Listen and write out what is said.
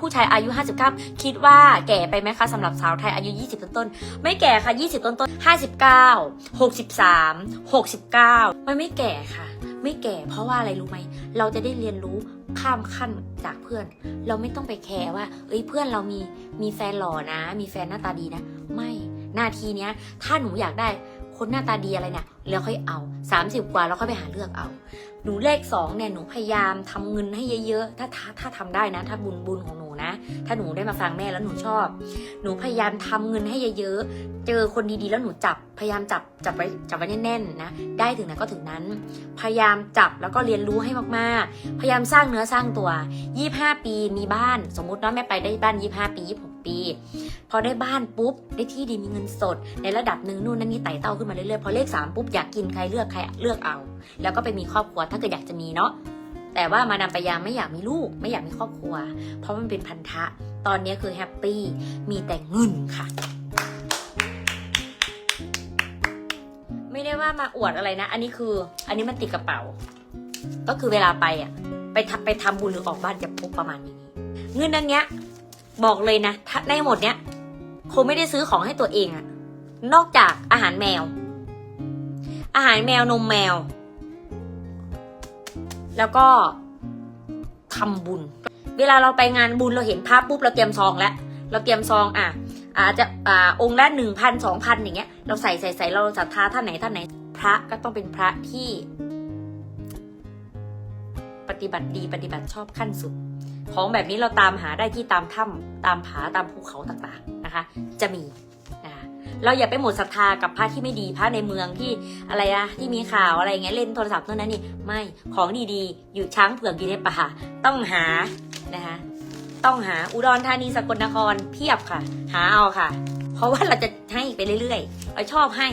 ผู้ชายอายุ 59 คิดว่าแก่ไปไหมคะสำหรับสาวไทยอายุ 20 ต้นๆไม่แก่ค่ะ 20 ต้นๆ59 63 69 มันไม่แก่ค่ะ ไม่แก่เพราะว่าอะไรรู้ไหม เราจะได้เรียนรู้ข้ามขั้นจากเพื่อน เราไม่ต้องไปแคร์ว่า เอ้ยเพื่อนเรามีมีแฟนหล่อนะ มีแฟนหน้าตาดีนะ ไม่ นาทีเนี้ย ถ้าหนูอยากได้คนหน้าตาดีอะไรเนี่ยแล้วค่อยเอา 30 กว่าแล้วค่อยไปหาเลือกเอา หนูเลขสองเนี่ยหนูพยายามทำเงินให้เยอะๆ ถ้าถ้าถ้าทำได้นะ ถ้าบุญบุญของหนูนะ ถ้าหนูได้มาฟังแม่แล้วหนูชอบ หนูพยายามทำเงินให้เยอะๆ เจอคนดีๆแล้วหนูจับ พยายามจับจับไว้จับไว้แน่นๆนะ ได้ถึงไหนก็ถึงนั้น พยายามจับแล้วก็เรียนรู้ให้มากๆ พยายามสร้างเนื้อสร้างตัว 25 ปีมีบ้าน สมมุติว่าแม่ไปได้บ้าน 25 ปี26ปีพอได้บ้านปุ๊บ ได้ที่ดีมีเงินสด ในระดับหนึ่งนู่นนั่นนี่ไต่เต้าขึ้นมาเรื่อยๆ พอเลขสามปุ๊บอยากกินใครเลือกใครเลือกเอา แล้วก็ไปมีครอบครัวถ้าเกิดอยากจะมีเนาะแต่ว่ามาดามปยาไม่อยากมีลูก ไม่อยากมีครอบครัว เพราะมันเป็นพันธะ ตอนนี้คือแฮปปี้มีแต่เงินค่ะ ไม่ได้ว่ามาอวดอะไรนะ อันนี้คือ อันนี้มันติดกระเป๋า ก็คือเวลาไปอะ ไปทำไปทำบุญหรือออกบ้านจะพกประมาณนี้ เงินอันเนี้ย บอกเลยนะถ้าในหมดเนี้ยคงไม่ได้ซื้อของให้ตัวเองอะนอกจากอาหารแมว อาหารแมวนมแมว แล้วก็ทำบุญ เวลาเราไปงานบุญเราเห็นภาพปุ๊บเราเตรียมซองแล้ว เราเตรียมซองอะอาจจะอ่าองค์ละหนึ่งพันสองพันอย่างเงี้ย เราใส่ใส่ใส่เราศรัทธาท่านไหนท่านไหน พระก็ต้องเป็นพระที่ ปฏิบัติดีปฏิบัติชอบขั้นสุด ของแบบนี้เราตามหาได้ที่ตามถ้ำตามผาตามภูเขาต่างๆนะคะ จะมีนะคะ เราอย่าไปหมดศรัทธากับพระที่ไม่ดีพระในเมืองที่อะไรอะที่มีข่าวอะไรเงี้ยเล่นโทรศัพท์เท่นนั้นนี่ไม่ของดีๆ อยู่ช้างเผือกอยู่ในป่าต้องหานะคะต้องหาอุดรธานีสกลนครเพียบค่ะ หาเอาค่ะ เพราะว่าเราจะให้ไปเรื่อยๆเราชอบให้